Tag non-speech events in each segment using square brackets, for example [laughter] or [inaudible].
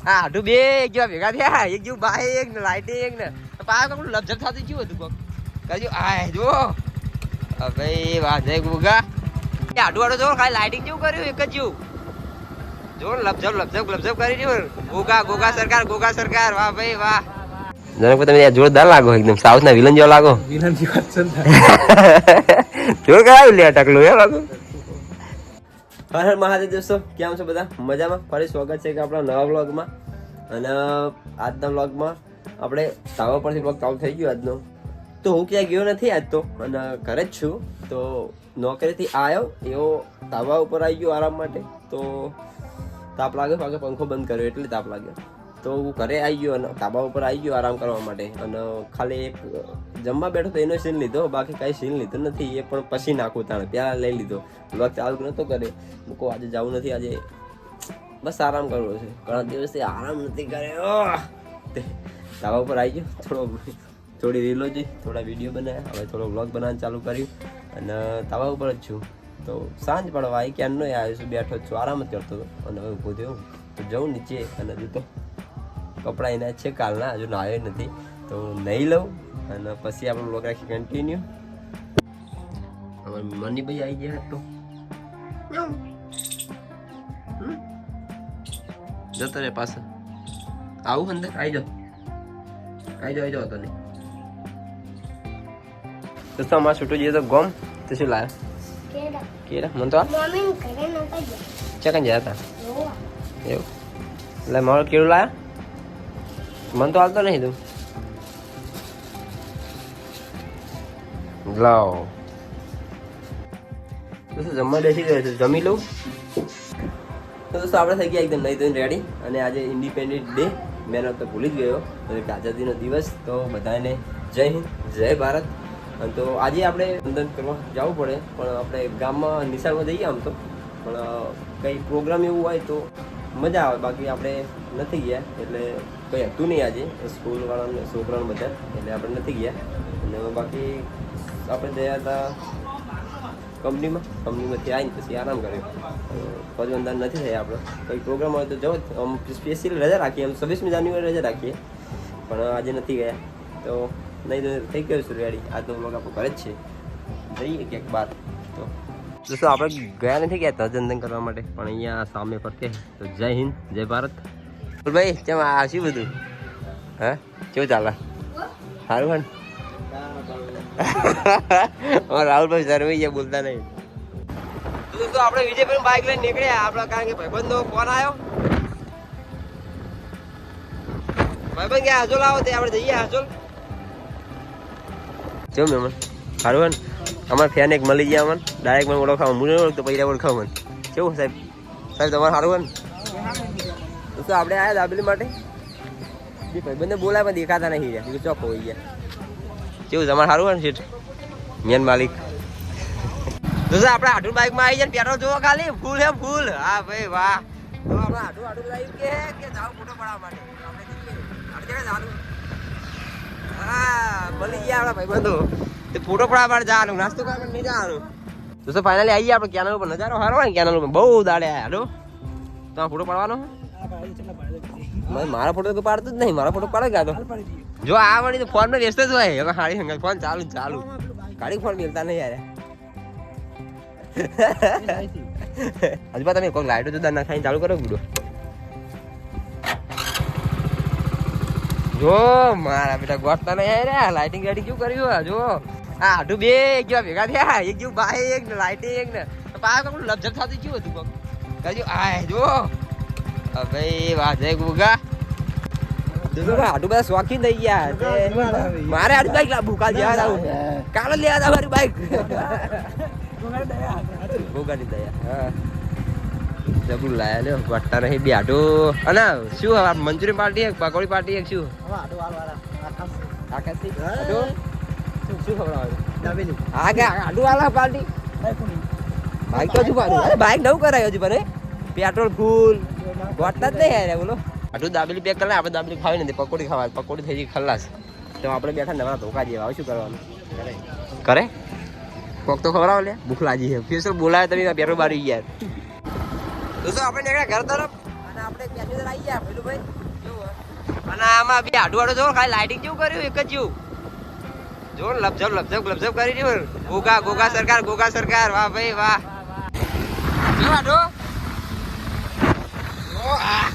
આ આટું બે એક જેવા ભેગા થયા એક જેવું બાઈક ને લાઇટિંગ ને પાછા કોક લપઝપ થતી કેવું હતું કોક કજુ આય જો આ ભાઈ જય ગુગા આડું આડું જો ખાલી લાઇટિંગ જેવું કર્યું એક જ જેવું જો લપઝપ લપઝપ લપઝપ કરી રહ્યું ગોગા ગોગા સરકાર ગોગા સરકાર વાહ ભાઈ વાહ જનક તમે જોરદાર લાગો એકદમ સાઉથ ના વિલન જેવો લાગો વિલનની જોર કરાવી લે ટકલું એ લાગો હર હર મહાદેવ દોસ્તો, કેમ છો બધા? મજામાં? ફરી સ્વાગત છે કે આપણા નવા વ્લોગમાં. અને આજના વ્લોગમાં આપણે ધાબા પરથી બ્લોગ ચાલુ થઈ ગયો આજનો. તો હું ક્યાંય ગયો નથી આજ તો. અને ઘરે જ છું. તો નોકરીથી આવ્યો, એવો તાવા ઉપર આવી ગયો આરામ માટે. તો તાપ લાગ્યો, પાછો પંખો બંધ કર્યો, એટલે તાપ લાગ્યો. તો હું ઘરે આવી ગયો અને ધાબા ઉપર આવી ગયો આરામ કરવા માટે. અને ખાલી એક જમવા બેઠો તો એનો સીન લીધો, બાકી કાંઈ સીન લીધો નથી. એ પણ પછી નાખું તાણે, પહેલાં લઈ લીધો. વ્લોગ ચાલુ નહોતો કરે મૂકો આજે જવું નથી, આજે બસ આરામ કરવો છે. ઘણા દિવસથી આરામ નથી કર્યો. તે ધાબા ઉપર આવી ગયો. થોડો થોડી રીલો જોઈ, થોડા વીડિયો બનાવ્યા હવે થોડો વ્લોગ બનાવવાનું ચાલુ કર્યું. અને ધાબા ઉપર જ છું. તો સાંજ પડવા આવી ક્યાંનો આવ્યો છું, બેઠો છું, આરામ જ કરતો હતો. અને હવે ઊભો થયો તો જઉં નીચે અને હજુ તો કપડાં એના છે કાલના હજુ નાયો નથી. તો હું નહીં લઉં અને પછી આપણે વ્લોગ રાખી કન્ટિન્યુ અમારા મની ભાઈ આવી ગયા તો. જતો રે પાછા આવું અંદર? આવી જાઓ. આવી જાઓ આવી જાઓ તો નહીં દોસ્તો અમારે છૂટું જઈએ તો ગોમ? તો શું લાવ્યા. કેરા મને તો મમ્મી ચકન ગયા. હતા? એવું? એટલે મારું કેળું લાયા મને તો હાલતો નહીં તું. લાવ. દોસ્તો જમવા બેસી ગયો છે? જમી લઉં? તો દોસ્તો, આપણે થઈ ગયા એકદમ નહીં તો રેડી. અને આજે ઇન્ડિપેન્ડન્ટ ડે મેં તો ભૂલી જ ગયો. તો આઝાદીનો દિવસ. તો બધાને જય હિન્દ, જય ભારત. તો આજે આપણે વંદન કરવા જવું પડે. પણ આપણે ગામમાં નિશાળમાં જઈએ આમ તો. પણ કંઈ પ્રોગ્રામ એવું હોય તો મજા આવે. બાકી આપણે નથી ગયા. એટલે કંઈ હતું નહીં આજે. સ્કૂલવાળાને, છોકરાને બધા. એટલે આપણે નથી ગયા. અને બાકી આપણે ગયા હતા કંપનીમાં. કંપનીમાંથી આવીને પછી આરામ કર્યો. પદવંદાન નથી થયા આપણે. કોઈ પ્રોગ્રામ હોય તો જવો આમ સ્પેશિયલ રજા રાખીએ. આમ છવ્વીસમી જાન્યુઆરી રજા રાખીએ. પણ આજે નથી ગયા. તો નહીં તો થઈ ગયું છું રેડી આજનો વ્લોગ આપણો ઘરે જ છે. જઈએ ક્યાંક બહાર. તો દોસ્તો, આપણે ગયા નથી ગયા ધ્વજવંદન કરવા માટે. પણ અહીંયા સામે ફરકે. તો જય હિન્દ, જય ભારત. ભાઈ કેમ આ શું બધું હા કેવું ચાલે સારું હોય રાહુલભાઈ શરમી ગયા બોલતા નહીં દોસ્તો આપણે વિજયભાઈ બાઇક લઈને નીકળ્યા આપણા કારણ કે ભાઈબંધનો ફોન આવ્યો ભાઈબંધ ક્યાં હાજોલ આવો તે આપણે જઈએ હાજોલ જો મેમન સારું હોય અમારા ફેન એક મળી ગયા અમને ડાયરેક્ટ મને ઓળખાવ હું નહીં ઓળખતો પહેલા ઓળખાવ મને કેવું સાહેબ સાહેબ તમારે સારું હોય ને દોસ્તો આપણે આવ્યા દાબેલી માટે? ભાઈબંધને બોલાય પણ દેખાતા નહીં રહ્યા. ચોખ્ખો હોય ગયા. કેવું તમારે સારું હોય ને શેઠ? મેન માલિક. દોસ્તો આપણે આટલું બાઇકમાં આવી જાય પેટ્રોલ જોવો ખાલી? ફૂલ હે ફૂલ? હા ભાઈ, વાહ. તો ફોટો પડાવવા હા, ભલી ગયા આપણા ભાઈબંધો. તે ફોટો પડાવવા માટે નાસ્તો કરવા માટે નહીં જવાનું. ગયા આપણે કેનલ ઉપર? નજારો સારો ને, કેનલ ઉપર? બહુ દાડે આયા તો ફોટો પાડવાનો મારા ફોટો તો પાડતું જ નહીં. મારા ફોટો પાડે ગયા તો જો આ વળી તો ફોનમાં વ્યસ્ત જ હોય. હવે હાડી હંગાત. ફોન ચાલુ ચાલુ ગાડી ફોન મિલતા નહીં યાર. [laughs] હજુ તમે કોઈ લાઈટો જુદા ના ખાઈને ચાલુ કરો ગુડો. જો મારા બેટા ગોઠતા નહીં યાર. લાઇટિંગ ગાડી કેવું કર્યું આ? જો. આ આટું બે એક જેવા ભેગા થયા. એક જેવું એક ને લાઇટિંગ ને. પાછું લપઝપ થતું કેવું હતું કજુ આય જો. આ ભાઈ વાહ જય ગુગા આટલું બધા શોખીન થઈ ગયા મારે આટલું બાઈક કાલ લેવા આવું કાલે લેવા આવું મારી બાઈક ગોગાની દયા જબરું લાયા લ્યો વટ્ટા નહીં બે આટું અને શું હવે મંચુરિયન પાર્ટી એક પકોડી પાર્ટી એક શું આકાશથી શું શું ખબર આવે હા કે આટું વાળા પાર્ટી બાઈક તો હજુ પાડું બાઈક નવું કરાય હજુ પણ પેટ્રોલ ફૂલ. ગોટતા જ નહીં યાર બોલો આટલું દાબેલી પેક કરે આપણે દાબેલી ખાવી નથી પકોડી ખાવા પકોડી થઈ ગઈ ખલ્લાસ તો આપણે બેઠા નવા ધોકા જેવા શું કરવાનું? કરે? કોક તો ખવડાવો લે. ભૂખ લાગી છે. ફેસલ બોલાવે તમે પેટ્રોલ બારી યાર દોસ્તો આપણે નીકળ્યા ઘર તરફ. અને આપણે પેસેન્જર આવી ગયા પેલું ભાઈ અને આમાં બી આડું આડું જો ખાલી લાઇટિંગ જેવું કર્યું? એક જ જેવું. જો લપઝપ લપઝપ લપઝપ કરી રહ્યું ગોગા ગોગા સરકાર ગોગા સરકાર. વાહ ભાઈ વાહ. જો આડો ઓ આ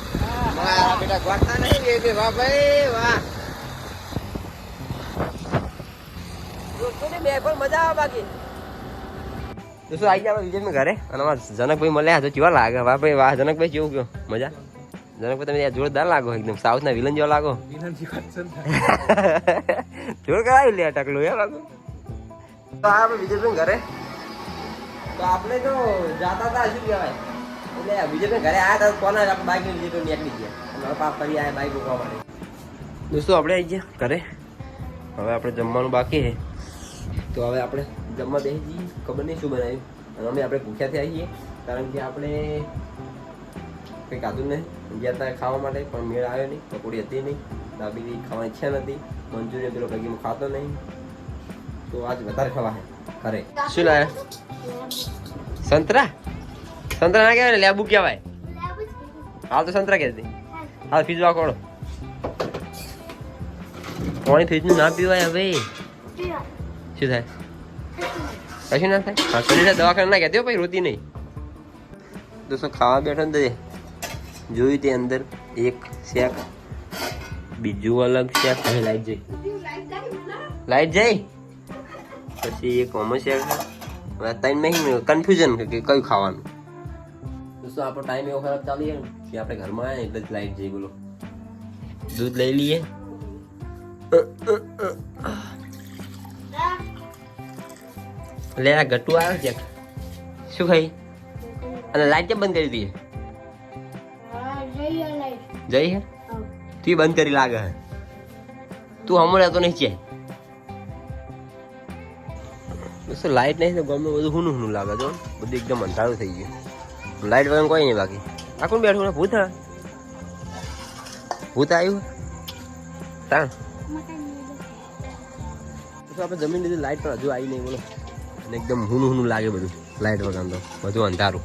મારા નહીં કે વાહ ભાઈ વાહ. દોસ્તોને બે પણ મજા આવે બાકી. દોસ્તો આવી ગયા વિજય ઘરે? અને અમારા જનકભાઈ મળ્યા તો કેવા લાગે? વાહ ભાઈ વાહ જનકભાઈ કેવું કયો મજા? જનકભાઈ તમે જોરદાર લાગો એકદમ સાઉથ ના વિલન જેવા લાગો. [laughs] જોર કરાવી લે ટકલું એ લાગો. તો આ આપણે વિજયભાઈ ઘરે. તો આપણે તો જાતા હતા શું કહેવાય? ઘરે આવ્યા હતા, કોના આપણે અમારા પાપ કરી આવ્યા મૂકવા માટે. દોસ્તો, આપણે આવી ગયા ઘરે. હવે આપણે જમવાનું બાકી છે. તો હવે આપણે જમવા બેસી જઈએ. ખબર નહીં શું બનાવ્યું. અને અમે આપણે ભૂખ્યાથી આવીએ કારણ કે આપણે કંઈ ખાધું નહીં ગયા હતા ખાવા માટે, પણ મેળ આવ્યો નહીં. પકોડી હતી નહીં. દાબેલી ખાવાની ઈચ્છા નથી મંચુરિયન પેલો કગીમાં ખાતો નહીં. તો આજ વધારે ખાવા છે, ઘરે. શું લાયા સંતરા? સંતરા ના કહેવાય ને લેબુ કહેવાય. હાલ તો સંતરા કહેતી હાલ ફીજવા કોણ પાણી ફ્રીજનું ના પીવાય હવે. શું થાય? કશું ના થાય? હા શરીરે દવાખાને ના કહેતી ભાઈ રોતી નહીં. દોસ્તો ખાવા બેઠો ને જોયું તે અંદર એક શેક બીજું અલગ શેક. હવે લાઈટ જઈ. લાઈટ જઈ? પછી એક ઓમો શેક. ત્રણ નહીં કન્ફ્યુઝન કે કયું ખાવાનું? દોસ્તો આપણો ટાઈમ એવો ખરાબ ચાલી ગયો કે આપણે ઘરમાં આવ્યા એટલે જ લાઈટ જઈ બોલો. દૂધ લઈ લઈએ. લે, આ ગટુ આવે છે. શું ખાઈ? અને લાઈટ કેમ બંધ કરી દઈએ જઈ હે? તું બંધ કરી લાગે હે. તું હમણાં રહેતો નહીં છે. લાઈટ નહીં તો ગમે બધું હુનું હુનું લાગે જો બધું એકદમ અંધારું થઈ ગયું. લાઈટ વગર કોઈ નહીં બાકી આ કોણ બેઠું ભૂત હા? ભૂત આવ્યું? તો આપણે જમીન લીધી લાઈટ પણ હજુ આવી નહીં બોલો. અને એકદમ હુનું હુનું લાગે બધું લાઈટ વગર તો. બધું અંધારું.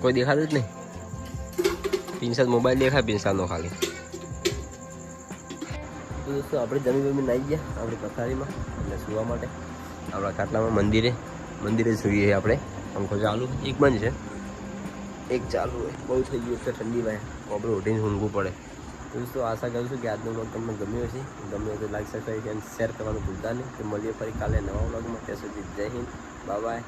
કોઈ દેખાતું જ નહીં. પિન્સાદ મોબાઈલ દેખાય પિન્સાદનો ખાલી. તો દોસ્તો આપણે જમીન બમીન આવી ગયા આપણી પથારીમાં એટલે સુવા માટે. આપણા ખાટલામાં મંદિરે મંદિરે જોઈએ આપણે. પંખો ચાલુ એક બંધ છે. એક ચાલુ હોય. બહુ થઈ ગયું છે ઠંડીમાં આપણે ઉઠીને ઊંઘવું પડે. દોસ્તો, આશા કરું છું કે આજનો વ્લોગ તમને ગમ્યો હશે. ગમ્યો તો લાઈક સબસ્ક્રાઈબ અને શેર કરવાનું ભૂલતા નહીં. તો મળીએ ફરી કાલે નવા વ્લોગમાં ત્યાં સુધી જય હિન્દ. બાય